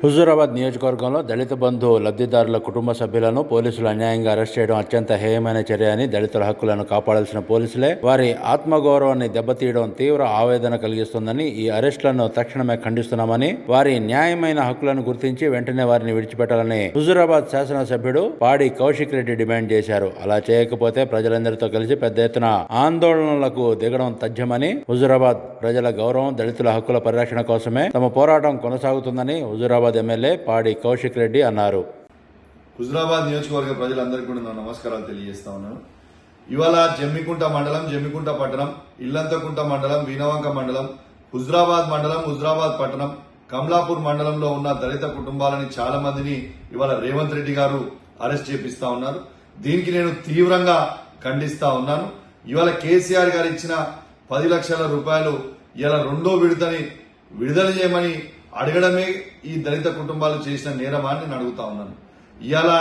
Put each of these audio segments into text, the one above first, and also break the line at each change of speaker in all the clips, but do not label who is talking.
హుజూరాబాద్ నియోజకవర్గంలో దళిత బంధు లబ్ధిదారుల కుటుంబ సభ్యులను పోలీసులు అన్యాయంగా అరెస్ట్ చేయడం అత్యంత హేయమైన చర్య అని దళితుల హక్కులను కాపాడాల్సిన పోలీసులే వారి ఆత్మగౌరవాన్ని దెబ్బతీయడం తీవ్ర ఆవేదన కలిగిస్తుందని ఈ అరెస్టులను తక్షణమే ఖండిస్తున్నామని వారి న్యాయమైన హక్కులను గుర్తించి వెంటనే వారిని విడిచిపెట్టాలని హుజూరాబాద్ శాసనసభ్యుడు పాడి కౌశిక్ రెడ్డి డిమాండ్ చేశారు. అలా చేయకపోతే ప్రజలందరితో కలిసి పెద్ద ఎత్తున ఆందోళనలకు దిగడం తథ్యమని హుజూరాబాద్ ప్రజల గౌరవం దళితుల హక్కుల పరిరక్షణ కోసమే తమ పోరాటం కొనసాగుతుందని హుజూరాబాద్ ఎమ్మెల్యే పాడి కౌశిక్ రెడ్డి అన్నారు.
హుజురాబాద్ నియోజకవర్గ ప్రజలందరికీ కూడా నా నమస్కారాలు తెలియజేస్తా ఉన్నాను. ఇవాళ జమ్మికుంట మండలం జమ్మికుంట పట్టణం ఇల్లంతకుంట మండలం వీనవంక మండలం హుజురాబాద్ మండలం హుజరాబాద్ పట్టణం కమలాపూర్ మండలంలో ఉన్న దళిత కుటుంబాలని చాలా మందిని ఇవాళ రేవంత్ రెడ్డి గారు అరెస్ట్ చేపిస్తా ఉన్నారు. దీనికి నేను తీవ్రంగా ఖండిస్తా ఉన్నాను. ఇవాళ కేసీఆర్ గారు ఇచ్చిన పది లక్షల రూపాయలు ఇలా రెండో విడతని విడుదల చేయమని అడగడమే ఈ దళిత కుటుంబాలు చేసిన నేరమా అని నేను అడుగుతా ఉన్నాను. ఇవాళ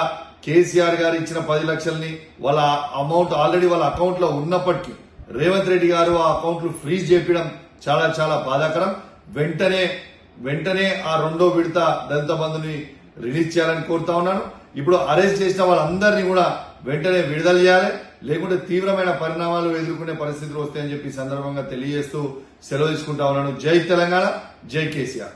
కేసీఆర్ గారు ఇచ్చిన పది లక్షల్ని వాళ్ళ అమౌంట్ ఆల్రెడీ వాళ్ళ అకౌంట్లో ఉన్నప్పటికీ రేవంత్ రెడ్డి గారు ఆ అకౌంట్లు ఫ్రీజ్ చేపించడం చాలా చాలా బాధాకరం. వెంటనే వెంటనే ఆ రెండో విడత దళిత బంధుని రిలీజ్ చేయాలని కోరుతా ఉన్నాను. ఇప్పుడు అరెస్ట్ చేసిన వాళ్ళందరినీ కూడా వెంటనే విడుదల చేయాలి. లేకుంటే తీవ్రమైన పరిణామాలు ఎదుర్కొనే పరిస్థితులు వస్తాయని చెప్పి సందర్భంగా తెలియజేస్తూ సెలవు తీసుకుంటా ఉన్నాను. జై తెలంగాణ జై కేసీఆర్.